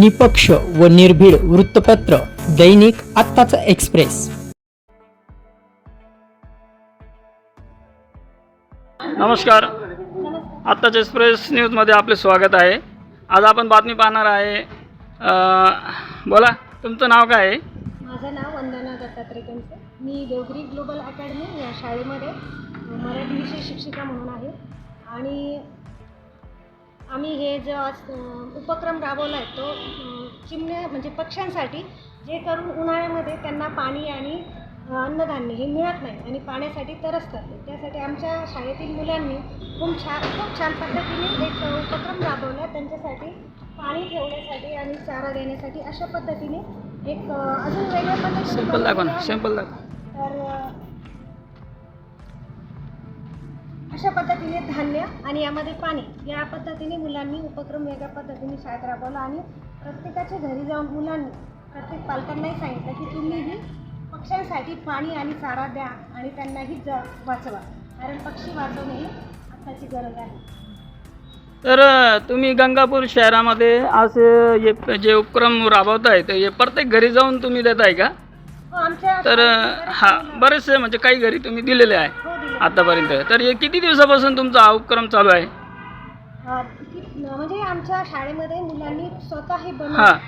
निपक्ष व निर्भीड वृत्तपत्र दैनिक आत्ताचा एक्सप्रेस. नमस्कार. आत्ताच्या एक्सप्रेस न्यूजमध्ये आपले स्वागत आहे. आज आपण बातमी पाहणार आहे बोला तुमचं नाव काय आहे? माझं नाव वंदना दत्तात्रय कंसे मी देवगिरी ग्लोबल अकॅडमी या शाळेमध्ये मराठी विषय शिक्षिका म्हणून आहे. आणि हे जो आज उपक्रम राबवला आहे तो चिमण्या म्हणजे पक्ष्यांसाठी जे करून उन्हाळ्यामध्ये त्यांना पाणी आणि अन्नधान्य हे मिळत नाही आणि पाण्यासाठी तरसतात. त्यासाठी आमच्या शाळेतील मुलांनी खूप छान खूप छान पद्धतीने एक उपक्रम राबवला त्यांच्यासाठी पाणी ठेवण्यासाठी आणि चारा देण्यासाठी अशा पद्धतीने एक अजून वेगळ्या पद्धतीने अशा पद्धतीने धान्य आणि यामध्ये पाणी या पद्धतीने मुलांनी उपक्रम वेगळ्या पद्धतीने शाळेत राबवला आणि प्रत्येकाच्या घरी जाऊन मुलांनी प्रत्येक पालकांनाही सांगितलं की तुम्हीही पक्ष्यांसाठी पाणी आणि चारा द्या आणि त्यांनाही ज वाचवा. कारण पक्षी वाचवणे ही आत्ताची गरज आहे. तर तुम्ही गंगापूर शहरामध्ये असे हे जे उपक्रम राबवताय तर हे प्रत्येक घरी जाऊन तुम्ही देताय का? हो तर हा बरेच बरेचसे म्हणजे काही घरी तुम्ही दिलेले आहे. हो आतापर्यंत. तर हे किती दिवसापासून तुमचा हा उपक्रम चालू आहे? अ, कि- म्हणजे आमच्या शाळेमध्ये मुलांनी स्वतःही हां. बनवलं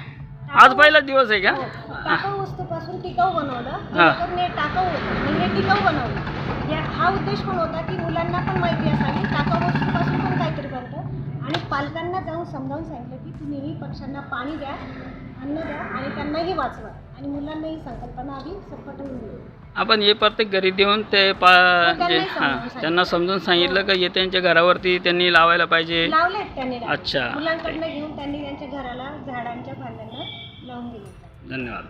आज पहिलाच दिवस आहे का? हो. टाकाऊ वस्तूपासून टिकाऊ बनवलं. हा. जेणेकरून हे टाकाऊ होतं. म्हणजे हे टिकाऊ बनवलं. या हा उद्देश पण होता की मुलांना पण माहिती असावी. टाकाऊ वस्तूपासून पण काहीतरी बनतं. आणि पालकांना जाऊन समजावून सांगितलं की तुम्हीही पक्ष्यांना पाणी द्या अन्न द्या. त्यांनाही वाचवा आणि मुलांना ही संकल्पना आधी आपण हे प्रत्येक घरी देऊन ते पा त्यांनाही जे हां. त्यांना समजून सांगितलं का हे त्यांच्या घरावरती त्यांनी लावायला पाहिजे. लावलेत त्यांनी डाळ. अच्छा. मुलांकडनं घेऊन त्यांनी त्यांच्या घराला झाडांच्या फांद्यांना लावून दिले. धन्यवाद.